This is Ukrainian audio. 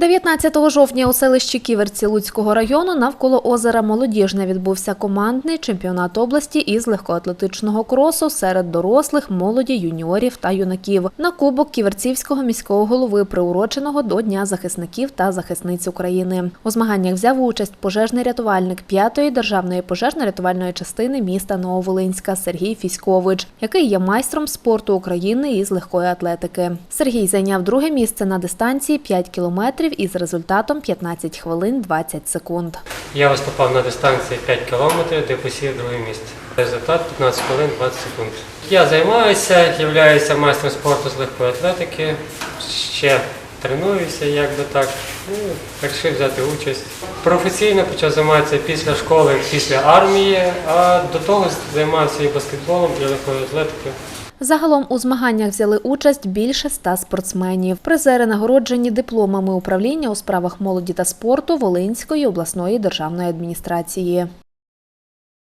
19 жовтня у селищі Ківерці Луцького району навколо озера Молодіжне відбувся командний чемпіонат області із легкоатлетичного кросу серед дорослих, молоді, юніорів та юнаків на кубок Ківерцівського міського голови, приуроченого до Дня захисників та захисниць України. У змаганнях взяв участь пожежний рятувальник 5-ї державної пожежно-рятувальної частини міста Нововолинська Сергій Фіськович, який є майстром спорту України із легкої атлетики. Сергій зайняв друге місце на дистанції 5 кілометрів із результатом 15 хвилин 20 секунд. Я виступав на дистанції 5 кілометрів, де посів друге місце. Результат 15 хвилин 20 секунд. Я займаюся, являюся майстром спорту з легкої атлетики. Ще тренуюся, як би так. Ну, вирішив взяти участь. Професійно почав займатися після школи, після армії, а до того займався і баскетболом, і легкою атлетикою. Загалом у змаганнях взяли участь більше ста спортсменів. Призери нагороджені дипломами управління у справах молоді та спорту Волинської обласної державної адміністрації.